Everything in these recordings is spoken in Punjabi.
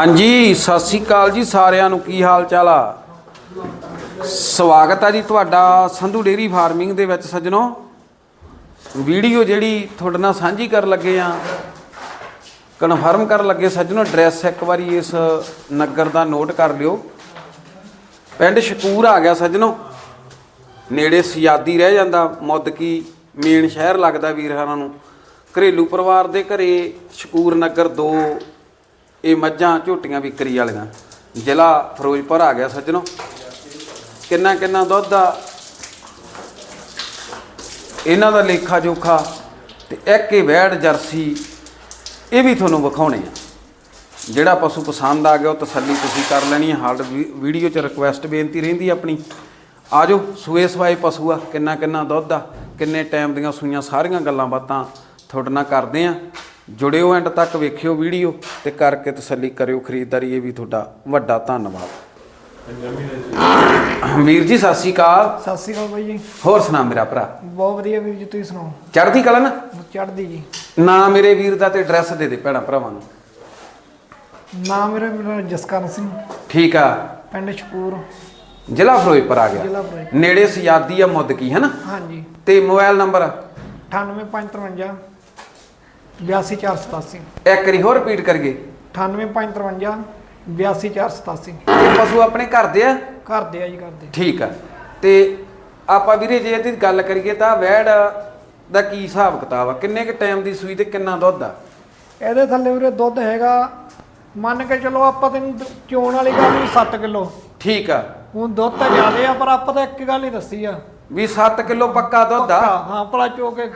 ਹਾਂਜੀ, ਸਤਿ ਸ੍ਰੀ ਅਕਾਲ ਜੀ ਸਾਰਿਆਂ ਨੂੰ। ਕੀ ਹਾਲ ਚਾਲ ਆ? ਸਵਾਗਤ ਆ ਜੀ ਤੁਹਾਡਾ ਸੰਧੂ ਡੇਰੀ ਫਾਰਮਿੰਗ ਦੇ ਵਿੱਚ ਸੱਜਣੋ। ਵੀਡੀਓ ਜਿਹੜੀ ਤੁਹਾਡੇ ਨਾਲ ਸਾਂਝੀ ਕਰਨ ਲੱਗੇ ਆ, ਕਨਫਰਮ ਕਰਨ ਲੱਗੇ ਸੱਜਣੋ, ਐਡਰੈਸ ਇੱਕ ਵਾਰੀ ਇਸ ਨਗਰ ਦਾ ਨੋਟ ਕਰ ਲਿਓ। ਪਿੰਡ ਸ਼ਕੂਰ ਆ ਗਿਆ ਸੱਜਣੋ। ਨੇੜੇ ਸਿਆਦੀ ਰਹਿ ਜਾਂਦਾ ਮੁੱਦਕੀ ਮੇਨ ਸ਼ਹਿਰ ਲੱਗਦਾ ਵੀਰ ਨੂੰ। ਘਰੇਲੂ ਪਰਿਵਾਰ ਦੇ ਘਰੇ ਸ਼ਕੂਰ ਨਗਰ 2 ਇਹ ਮੱਝਾਂ ਝੋਟੀਆਂ ਵਿਕਰੀ ਵਾਲੀਆਂ। ਜ਼ਿਲ੍ਹਾ ਫਿਰੋਜ਼ਪੁਰ ਆ ਗਿਆ ਸੱਜਣੋ। ਕਿੰਨਾ ਕਿੰਨਾ ਦੁੱਧ ਆ? ਇਹਨਾਂ ਦਾ ਲੇਖਾ ਜੋਖਾ ਤੇ ਇੱਕ ਹੀ ਵੈੜ ਜਰਸੀ, ਇਹ ਵੀ ਤੁਹਾਨੂੰ ਵਿਖਾਉਣੇ ਆ। ਜਿਹੜਾ ਪਸ਼ੂ ਪਸੰਦ ਆ ਗਿਆ ਉਹ ਤਸੱਲੀ ਤੁਸੀਂ ਕਰ ਲੈਣੀ ਹੈ ਹਰ ਵੀਡੀਓ 'ਚ ਰਿਕੁਐਸਟ ਬੇਨਤੀ ਰਹਿੰਦੀ ਹੈ ਆਪਣੀ। ਆਜੋ, ਸੂਏ ਸਵਾਏ ਪਸ਼ੂ ਆ। ਕਿੰਨਾ ਕਿੰਨਾ ਦੁੱਧ ਆ। ਕਿੰਨੇ ਟਾਈਮ ਦੀਆਂ ਸੂਈਆਂ ਸਾਰੀਆਂ ਗੱਲਾਂ ਬਾਤਾਂ ਤੁਹਾਡੇ ਨਾਲ ਕਰਦੇ ਆ। ਜੁੜਿਓ ਐਂਡ ਤੱਕ ਵੇਖਿਓ ਵੀਡੀਓ ਤੇ ਕਰਕੇ ਤਸੱਲੀ ਕਰਿਓ ਖਰੀਦਦਾਰੀ ਇਹ ਵੀ ਤੁਹਾਡਾ ਵੱਡਾ ਧੰਨਵਾਦ। ਵੀਰ ਜੀ ਸਤਿ ਸ਼੍ਰੀ ਅਕਾਲ। ਸਤਿ ਸ਼੍ਰੀ ਅਕਾਲ ਬਾਈ ਜੀ। ਹੋਰ ਸੁਣਾ ਮੇਰਾ ਭਰਾ? ਬਹੁਤ ਵਧੀਆ ਵੀਰ ਜੀ ਤੁਸੀਂ ਸੁਣਾਓ? ਚੜ੍ਹਦੀ ਕਲਾ ਨਾ? ਚੜ੍ਹਦੀ ਜੀ। ਨਾ ਮੇਰੇ ਵੀਰ ਦਾ ਤੇ ਐਡਰੈਸ ਦੇ ਦੇ ਭੈਣਾ ਭਰਾਵਾਂ ਨੂੰ। ਨਾਮ ਮੇਰਾ ਜਸਕਰਨ ਸਿੰਘ। ਠੀਕ ਆ। ਪਿੰਡ ਸ਼ਕੂਰ ਜ਼ਿਲ੍ਹਾ ਫਿਰੋਜ਼ਪੁਰ ਆ ਗਿਆ। ਨੇੜੇ ਸਿਆਦੀ ਆ ਮੁੱਦਕੀ ਹੈ ਨਾ ਹਾਂਜੀ। ਤੇ ਮੋਬਾਈਲ ਨੰਬਰ? 98553 82487 ਇੱਕ ਵਾਰੀ ਹੋਰ ਰਿਪੀਟ ਕਰੀਏ। 98553 82487 ਇਹ ਪਸ਼ੂ ਆਪਣੇ ਘਰ ਦੇ ਆ? ਘਰ ਦੇ ਆ ਜੀ ਘਰ ਦੇ। ਠੀਕ ਆ। ਤੇ ਆਪਾਂ ਵੀਰੇ ਜੇ ਇਹਦੀ ਗੱਲ ਕਰੀਏ ਤਾਂ ਵੈੜ ਦਾ ਕੀ ਹਿਸਾਬ ਕਿਤਾਬ ਆ? ਕਿੰਨੇ ਕ ਟਾਈਮ ਦੀ ਸੂਈ ਤੇ ਕਿੰਨਾ ਦੁੱਧ ਆ? ਇਹਦੇ ਥੱਲੇ ਵੀਰੇ ਦੁੱਧ ਹੈਗਾ ਮੰਨ ਕੇ ਚਲੋ ਆਪਾਂ ਤੈਨੂੰ ਦ- ਚੋਣ ਵਾਲੀ ਗੱਲ ਵੀ 7 ਕਿਲੋ। ਠੀਕ ਆ। ਹੁਣ ਦੁੱਧ ਤਾਂ ਜ਼ਿਆਦੇ ਆ ਪਰ ਆਪਾਂ ਤਾਂ ਇੱਕ ਗੱਲ ਹੀ ਦੱਸੀ ਆ। ਵੀ 7 ਕਿਲੋ ਪੱਕਾ ਦੁੱਧ ਆ? ਹਾਂ ਭਲਾ ਚੋ ਕੇ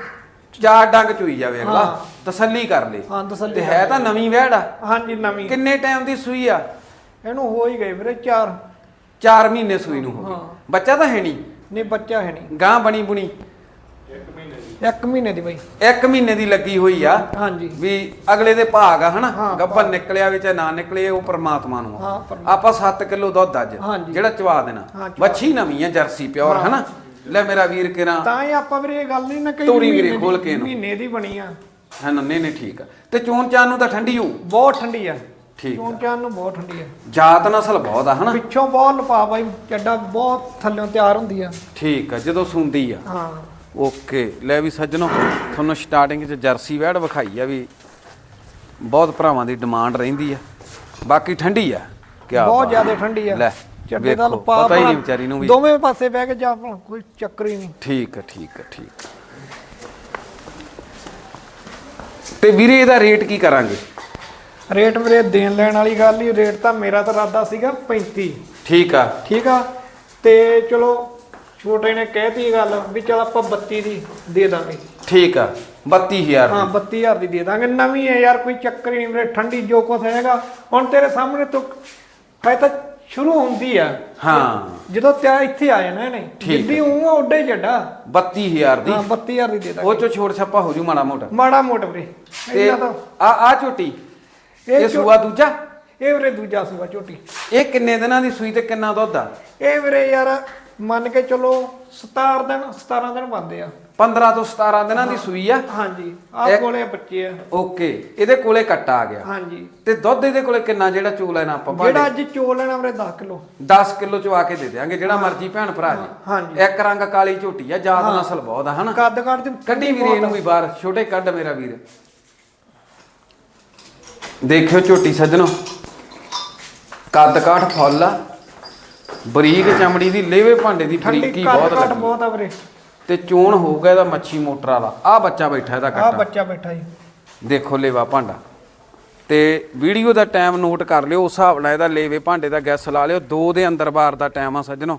ਚਾਰ ਡੰਗ ਚੂਈ ਜਾਵੇ ਅਗਲਾ। ਤਸੱਲੀ ਕਰ ਲੇ। ਹਾਂ ਤਸੱਲੀ ਤੇ ਹੈ ਤਾਂ ਨਵੀਂ ਵੈੜ ਆ। ਹਾਂਜੀ ਨਵੀਂ। ਕਿੰਨੇ ਟਾਈਮ ਦੀ ਸੂਈ ਆ? ਇਹਨੂੰ ਹੋ ਹੀ ਗਏ ਵੀਰੇ 4 4 ਮਹੀਨੇ ਸੂਈ ਨੂੰ ਹੋ ਗਈ। ਹਾਂ। ਬੱਚਾ ਤਾਂ ਹੈ ਨਹੀਂ? ਨਹੀਂ ਬੱਚਾ ਹੈ ਨਹੀਂ। ਗਾਂ ਬਣੀ ਬੁਣੀ? ਇੱਕ ਮਹੀਨੇ ਦੀ। ਬਾਈ। 1 ਮਹੀਨੇ ਦੀ ਲੱਗੀ ਹੋਈ ਆ। ਹਾਂਜੀ। ਵੀ ਅਗਲੇ ਦੇ ਭਾਗ ਆ ਹਨਾ? ਗੱਭਰ ਨਿਕਲਿਆ ਵਿੱਚ ਨਾ ਨਿਕਲੇ ਉਹ ਪ੍ਰਮਾਤਮਾ ਨੂੰ ਆਪਾਂ 7 ਕਿਲੋ ਦੁੱਧ ਅੱਜ। ਜਿਹੜਾ ਚਵਾ ਦੇਣਾ। ਵੱਛੀ ਨਵੀਂ ਆ ਜਰਸੀ ਪਿਓਰ। ਹਨਾ? ਲੈ ਮੇਰਾ ਵੀਰ ਕਿਰਾ ਤਾਂ ਹੀ ਆਪਾਂ ਵੀਰੇ ਇਹ ਗੱਲ ਨਹੀਂ ਨਾ ਕਹੀ ਤੋਰੀ ਵੀਰੇ ਖੋਲ ਕੇ ਇਹਨੂੰ। ਮਹੀਨੇ ਦੀ ਬਣੀ ਆ। ਹਾਂ ਨਹੀਂ ਨਹੀਂ ਠੀਕ ਆ। ਤੇ ਚੋਣ ਚਾਨ ਨੂੰ ਤਾਂ ਠੰਡੀ ਹੋਊ ਬਹੁਤ ਠੰਡੀ ਆ। ਠੀਕ ਚੋਣ ਆ। ਚਾਨ ਨੂੰ ਬਹੁਤ ਠੰਡੀ ਆ। ਜਾਤ ਨਸਲ ਬਹੁਤ ਆ ਹਨਾ? ਪਿੱਛੋਂ ਬਹੁਤ ਲਪਾ ਬਾਈ ਚੱਡਾ ਬਹੁਤ ਥੱਲਿਓਂ ਤਿਆਰ ਹੁੰਦੀ ਆ। ਠੀਕ ਆ ਜਦੋਂ ਸੁੰਦੀ ਆ। ਹਾਂ। ਓਕੇ ਲੈ ਵੀ ਸੱਜਣੋ ਤੁਹਾਨੂੰ ਸਟਾਰਟਿੰਗ 'ਚ ਜਰਸੀ ਵੈੜ ਵਿਖਾਈ ਆ ਵੀ ਬਹੁਤ ਭਰਾਵਾਂ ਦੀ ਡਿਮਾਂਡ ਰਹਿੰਦੀ ਆ। ਬਾਕੀ ਠੰਡੀ ਆ। ਕੀ ਬਹੁਤ ਜ਼ਿਆਦਾ ਠੰਡੀ ਆ। ਲੈ। ਚੱਡੇ ਵੇਖੋ, ਲਪਾ ਪਤਾ ਹੀ ਨਹੀਂ ਵਿਚਾਰੀ ਨੂੰ ਵੀ। ਦੋਵੇਂ ਪਾਸੇ ਬਹਿ ਕੇ ਜਾ ਆਪਣਾ ਕੋਈ ਚੱਕਰ ਹੀ ਨਹੀਂ। ਠੀਕ ਆ ਠੀਕ ਆ ਠੀਕ। ਤੇ ਵੀਰੇ ਇਹਦਾ ਰੇਟ ਕੀ ਕਰਾਂਗੇ? ਰੇਟ ਵੀਰੇ ਦੇਣ ਲੈਣ ਵਾਲੀ ਗੱਲ ਹੀ ਰੇਟ ਤਾਂ ਮੇਰਾ ਤਾਂ ਇਰਾਦਾ ਸੀਗਾ 35 ਠੀਕ ਆ। ਠੀਕ ਆ? ਤੇ ਚਲੋ ਛੋਟੇ ਨੇ ਕਹਿਤੀ ਗੱਲ ਵੀ ਚਲ ਆਪਾਂ 32 ਦੀ ਦੇ ਦਾਂਗੇ। ਠੀਕ ਆ 32000 ਹਾਂ ਦੀ 32000 ਦੀ ਦੇ ਦਾਂਗੇ। ਨਵੀਂ ਹੈ ਯਾਰ ਕੋਈ ਚੱਕਰ ਹੀ ਨਹੀਂ ਵੀਰੇ ਠੰਡੀ ਜੋ ਕੁਛ ਹੈਗਾ। ਹੁਣ ਤੇਰੇ ਸਾਹਮਣੇ ਤੋਂ ਹੈ ਤਾਂ ਸ਼ੁਰੂ ਹੁੰਦੀ ਆ। ਹਾਂ। ਜਦੋਂ ਤਿਆ ਇੱਥੇ ਆ ਜਾਣਾ ਇਹਨੇ ਠੀਕ ਜਿੱਦੀ ਉਹ ਉੱਡੇ ਜੱਡਾ। 32000 ਦੀ। ਹਾਂ 32000 ਦੀ ਦੇ ਦਾਂਗੇ। ਉਹ ਚੋਂ ਛੋੜ ਛੱਪਾ ਹੋ ਜੂ ਮਾੜਾ ਮੋਟਾ। ਮਾੜਾ ਮੋਟਾ ਵੀਰੇ। ਤੇ ਆ ਆ ਝੋਟੀ ਇਹ ਇਹ ਝੋ- ਸੂਆ ਦੂਜਾ? ਇਹ ਵੀਰੇ ਦੂਜਾ ਸੂਆ ਝੋਟੀ ਇਹ ਕਿੰਨੇ ਦਿਨਾਂ ਦੀ ਸੂਈ ਤੇ ਕਿੰਨਾ ਦੁੱਧ ਆ? ਇਹ ਵੀਰੇ ਯਾਰ ਮੰਨ ਕੇ ਚਲੋ 17 ਦਿਨ 17 ਦਿਨ ਬੰਦੇ ਆ। 15 ਤੋਂ 17 ਦਿਨਾਂ ਦੀ ਸੂਈ ਆ। ਹਾਂਜੀ। ਆਹ ਕੋਲੇ ਬੱਚੇ ਆ। ਓਕੇ ਇਹਦੇ ਕੋਲੇ ਕੱਟਾ ਆ ਗਿਆ। ਹਾਂਜੀ। ਤੇ ਦੁੱਧ ਇਹਦੇ ਕੋਲੇ ਕਿੰਨਾ ਜਿਹੜਾ ਚੋ ਲੈਣਾ ਆਪਾਂ ਜਿਹੜਾ ਅੱਜ ਚੋ ਲੈਣਾ ਵੀਰੇ 10 ਕਿਲੋ। 10 ਕਿਲੋ ਚਵਾ ਕੇ ਦੇ ਦਿਆਂਗੇ ਜਿਹੜਾ ਮਰਜ਼ੀ ਭੈਣ ਭਰਾ ਜੀ। ਹਾਂਜੀ। ਇੱਕ ਰੰਗ ਕਾਲੀ ਝੋਟੀ ਆ ਜਾਤ ਨਸਲ ਬਹੁਤ ਆ ਹਨਾ? ਕੱਦ ਦੀ ਕੱਢੀ ਵੀਰੇ ਇਹਨੂੰ ਵੀ ਬਾਹਰ ਛੋਟੇ ਕੱਢ ਮੇਰਾ ਵੀਰ। ਦੇਖਿਓ ਝੋਟੀ ਸੱਜਣੋ। ਕੱਦ ਕਾਠ ਫੁੱਲ ਆ। ਬਰੀਕ ਚਮੜੀ ਦੀ ਲੇਵੇ ਭਾਂਡੇ ਦੀ ਬਰੀਕੀ ਬਹੁਤ ਬਹੁਤ ਆ ਵੀਰੇ। ਤੇ ਚੋਣ ਹੋਊਗਾ ਇਹਦਾ ਮੱਛੀ ਮੋਟਰ ਵਾਲਾ। ਆ ਬੱਚਾ ਬੈਠਾ ਇਹਦਾ ਆ ਕੱਟਾ ਬੱਚਾ ਬੈਠਾ ਜੀ। ਦੇਖੋ ਲੇਵਾ ਭਾਂਡਾ। ਤੇ ਵੀਡੀਓ ਦਾ ਟਾਈਮ ਨੋਟ ਕਰ ਲਿਓ ਉਸ ਹਿਸਾਬ ਨਾਲ ਇਹਦਾ ਲੇਵੇ ਭਾਂਡੇ ਦਾ ਗੈਸ ਲਾ ਲਿਓ। 2 ਦੇ ਅੰਦਰ ਬਾਰ ਦਾ ਟਾਈਮ ਆ ਸੱਜਣੋ।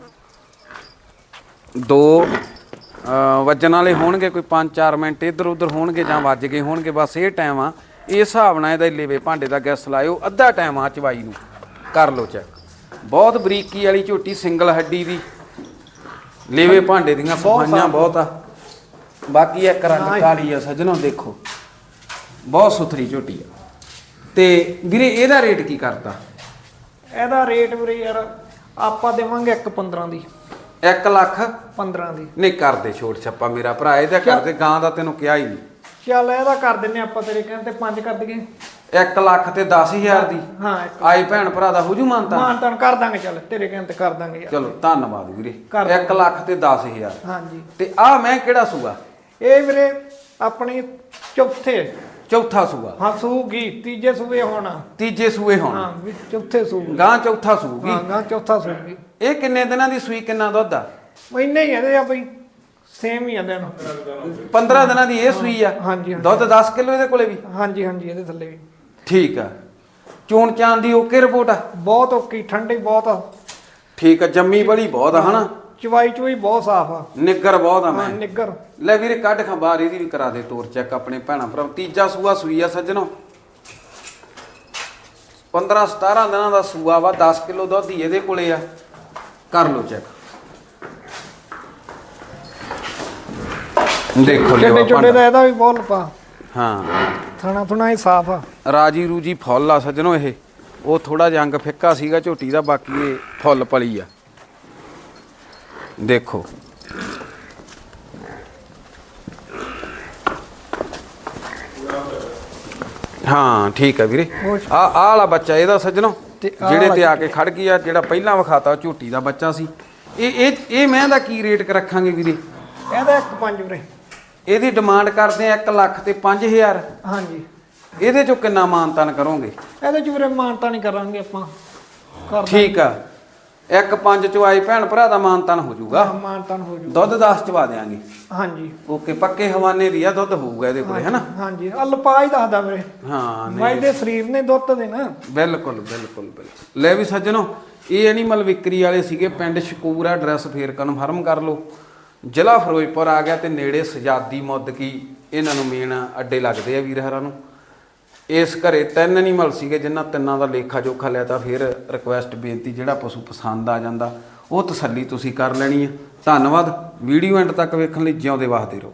2 ਵੱਜਣ ਵਾਲੇ ਹੋਣਗੇ ਕੋਈ 5-4 ਮਿੰਟ ਇੱਧਰ ਉੱਧਰ ਹੋਣਗੇ ਜਾਂ ਵੱਜ ਗਏ ਹੋਣਗੇ ਬਸ ਇਹ ਟਾਈਮ ਆ। ਇਸ ਹਿਸਾਬ ਨਾਲ ਇਹਦਾ ਲੇਵੇ ਭਾਂਡੇ ਦਾ ਗੈਸ ਲਾਇਓ। ਅੱਧਾ ਟਾਈਮ ਆ ਚਵਾਈ ਨੂੰ। ਕਰ ਲਓ ਚੈੱਕ ਬਹੁਤ ਬਰੀਕੀ ਵਾਲੀ ਝੋਟੀ ਸਿੰਗਲ ਹੱਡੀ ਦੀ ਲੇਵੇ ਭਾਂਡੇ ਦੀਆਂ ਸਫਾਈਆਂ ਬਹੁਤ ਆ। ਬਾਕੀ ਇੱਕ ਰੰਗ ਕਾਲੀ ਆ ਸੱਜਣੋ ਦੇਖੋ। ਬਹੁਤ ਸੁਥਰੀ ਝੋਟੀ ਆ। ਤੇ ਵੀਰੇ ਇਹਦਾ ਰੇਟ ਕੀ ਕਰਦਾ? ਇਹਦਾ ਰੇਟ ਵੀਰੇ ਯਾਰ ਆਪਾਂ ਦੇਵਾਂਗੇ ਇੱਕ 15 ਦੀ। 1 ਲੱਖ? 15 ਦੀ। ਨਹੀਂ ਕਰਦੇ ਛੋਟ ਛੱਪਾ ਮੇਰਾ ਭਰਾ ਇਹਦਾ ਕਰਦੇ ਗਾਂ ਦਾ ਤੈਨੂੰ ਕਿਹਾ ਹੀ ਨਹੀਂ। ਚੱਲ ਇਹਦਾ ਕਰ ਦਿੰਨੇ ਆਪਾਂ ਤੇਰੇ ਕਹਿਣ ਤੇ 5 ਕਰ ਦਈਏ। 1 ਲੱਖ ਤੇ 10000 ਦੀ। ਹਾਂ ਆਈ ਭੈਣ ਭਰਾ ਦਾ ਹੋ ਜੂ ਮਾਨਤਾ? ਮਾਨਤਾਨ ਕਰ ਦਾਂਗੇ ਚੱਲ ਤੇਰੇ ਕਹਿਣ ਤੇ ਕਰ ਦਾਂਗੇ ਯਾਰ। ਚਲੋ ਧੰਨਵਾਦ ਵੀਰੇ। ਕਰ 1 ਲੱਖ ਤੇ 10000 ਹਾਂਜੀ। ਤੇ ਆ ਮੈਂ ਕਿਹੜਾ ਸੂਆ? ਇਹ ਵੀਰੇ ਆਪਣੀ ਚੌਥੇ। ਚੌਥਾ ਸੂਆ। ਹਾਂ ਸੂਗੀ ਤੀਜੇ ਸੂਏ ਹੋਣਾ। ਤੀਜੇ ਸੂਏ ਹੁਣ। ਹਾਂ ਵੀ ਚੌਥੇ ਸੂਗੀ। ਗਾਂ ਚੌਥਾ ਸੂਗੀ। ਹਾਂ ਗਾਂ ਚੌਥਾ ਸੂਗੀ। ਇਹ ਕਿੰਨੇ ਦਿਨਾਂ ਦੀ ਸੂਈ ਕਿੰਨਾ ਦੁੱਧ ਆ? ਇੰਨੇ ਹੀ ਇਹਦੇ ਆ ਬਈ ਸੇਮ ਹੀ ਆ ਦੇਣ 15 ਦਿਨਾਂ ਦੀ ਇਹ ਸੂਈ ਆ। ਹਾਂਜੀ ਹਾਂਜੀ। ਦੁੱਧ 10 ਕਿਲੋ ਇਹਦੇ ਕੋਲੇ ਵੀ? ਹਾਂਜੀ ਹਾਂਜੀ ਇਹਦੇ ਥੱਲੇ ਵੀ। ਠੀਕ ਆ। ਚੋਣ ਚਾਂ ਦੀ ਓਕੇ ਰਿਪੋਰਟ ਆ। ਬਹੁਤ ਔਕੀ ਠੰਡੀ ਬਹੁਤ ਆ। ਠੀਕ ਆ ਜੰਮੀ ਬੜੀ ਬਹੁਤ ਆ ਹਨਾ? ਚਵਾਈ ਚੁਈ ਬਹੁਤ ਸਾਫ਼ ਆ। ਨਿੱਗਰ ਬਹੁਤ ਆ ਹਾਂ ਮੈਂ ਨਿੱਗਰ। ਲੈ ਵੀਰੇ ਕੱਢ ਖਾਂ ਬਾਹਰ ਇਹਦੀ ਵੀ ਕਰਾ ਦੇ ਤੋਰ ਚੈੱਕ ਆਪਣੇ ਭੈਣਾਂ ਭਰਾ ਤੀਜਾ ਸੂਆ ਸੂਈ ਆ ਸੱਜਣੋ। 15 17 ਦਿਨਾਂ ਦਾ ਸੂਆ ਵਾ 10 ਕਿਲੋ ਦੁੱਧ ਹੀ ਇਹਦੇ ਕੋਲੇ ਆ। ਕਰ ਲਓ ਚੈੱਕ। ਦੇਖੋ ਲਿਓ ਛੋਟੇ ਭਾਂਡਾ। ਦਾ ਇਹਦਾ ਵੀ ਬਹੁਤ ਲਪਾ ਹਾਂ। ਥਣਾ ਥੁਣਾ ਹੀ ਸਾਫ਼ ਆ। ਰਾਜੀ ਰੂਜੀ ਫੁੱਲ ਆ ਸੱਜਣੋ ਇਹ। ਉਹ ਥੋੜਾ ਜਿਹਾ ਅੰਗ ਫਿੱਕਾ ਸੀਗਾ ਝੋਟੀ ਦਾ ਬਾਕੀ ਇਹ ਫੁੱਲ ਪਲੀ ਆ। ਦੇਖੋ। ਹਾਂ ਠੀਕ ਆ ਵੀਰੇ। ਆ ਆਹ ਵਾਲਾ ਬੱਚਾ ਇਹਦਾ ਸੱਜਣੋ ਜਿਹੜੇ ਤੇ ਆ ਕੇ ਖੜ ਗਈ ਆ ਜਿਹੜਾ ਪਹਿਲਾਂ ਵਿਖਾਤਾ ਝੋਟੀ ਦਾ ਬੱਚਾ ਸੀ। ਇਹ ਇਹ ਇਹ ਮੈਂ ਦਾ ਕੀ ਰੇਟ ਰੱਖਾਂਗੇ ਵੀਰੇ? ਇਹਦਾ ਇੱਕ ਪੰਜ ਵੀਰੇ। ਇਹਦੀ ਡਿਮਾਂਡ ਕਰਦੇ ਆ 1 ਲੱਖ ਤੇ 5000 ਹਾਂਜੀ। ਇਹਦੇ ਚੋਂ ਕਿੰਨਾ ਮਾਨਤਨ ਕਰੋਗੇ? ਇਹਦੇ ਚ ਵੀਰੇ ਮਾਨਤਾ ਨਹੀਂ ਕਰਾਂਗੇ ਆਪਾਂ। ਕਰ ਠੀਕ ਆ। ਇੱਕ ਪੰਜ ਚਵਾਈ ਭੈਣ ਭਰਾ ਦਾ ਮਾਨਤਨ ਹੋ ਜਾਊਗਾ। ਮਾਨਤਾ ਹੋ ਜੂ ਦੁੱਧ 10 ਚਵਾ ਦੇਾਂਗੇ ਹਾਂਜੀ। ਓਕੇ ਪੱਕੇ ਹਵਾਨੇ ਦੀ ਆ ਦੁੱਧ ਹੋਊਗਾ ਇਹਦੇ ਕੋਲੇ ਹੈਨਾ? ਹਾਂਜੀ ਆ ਲਪਾ ਹੀ ਦੱਸਦਾ ਵੀਰੇ। ਹਾਂ ਨਹੀਂ। ਮਾਈ ਦੇ ਸਰੀਰ ਨੇ ਦੁੱਧ ਦੇ ਨਾ। ਬਿਲਕੁਲ ਬਿਲਕੁਲ ਬਿਲਕੁਲ। ਲੈ ਵੀ ਸੱਜਣੋ ਇਹ ਐਨੀਮਲ ਵਿਕਰੀ ਵਾਲੇ ਸੀਗੇ ਪਿੰਡ ਸ਼ਕੂਰ ਐਡਰੈਸ ਫੇਰ ਕਨਫਰਮ ਕਰ ਲਓ। ਜ਼ਿਲ੍ਹਾ ਫਿਰੋਜ਼ਪੁਰ ਆ ਗਿਆ ਤੇ ਨੇੜੇ ਸਜਾਦੀ ਮੁੱਦਕੀ ਇਹਨਾਂ ਨੂੰ ਮੇਨ ਅੱਡੇ ਲੱਗਦੇ ਆ ਵੀਰ ਹਰਾਂ ਨੂੰ। ਇਸ ਘਰੇ ਤਿੰਨ ਐਨੀਮਲ ਸੀਗੇ, ਜਿਨ੍ਹਾਂ ਤਿੰਨਾਂ ਦਾ ਲੇਖਾ ਜੋਖਾ ਲਿਆ ਤਾਂ ਫਿਰ ਰਿਕੁਐਸਟ ਬੇਨਤੀ ਜਿਹੜਾ ਪਸ਼ੂ ਪਸੰਦ ਆ ਜਾਂਦਾ, ਉਹ ਤਸੱਲੀ ਤੁਸੀਂ ਕਰ ਲੈਣੀ ਹੈ ਧੰਨਵਾਦ ਵੀਡੀਓ ਐਂਡ ਤੱਕ ਵੇਖਣ ਲਈ ਜਿਉਂਦੇ ਵਾਸਤੇ ਰਹੋ।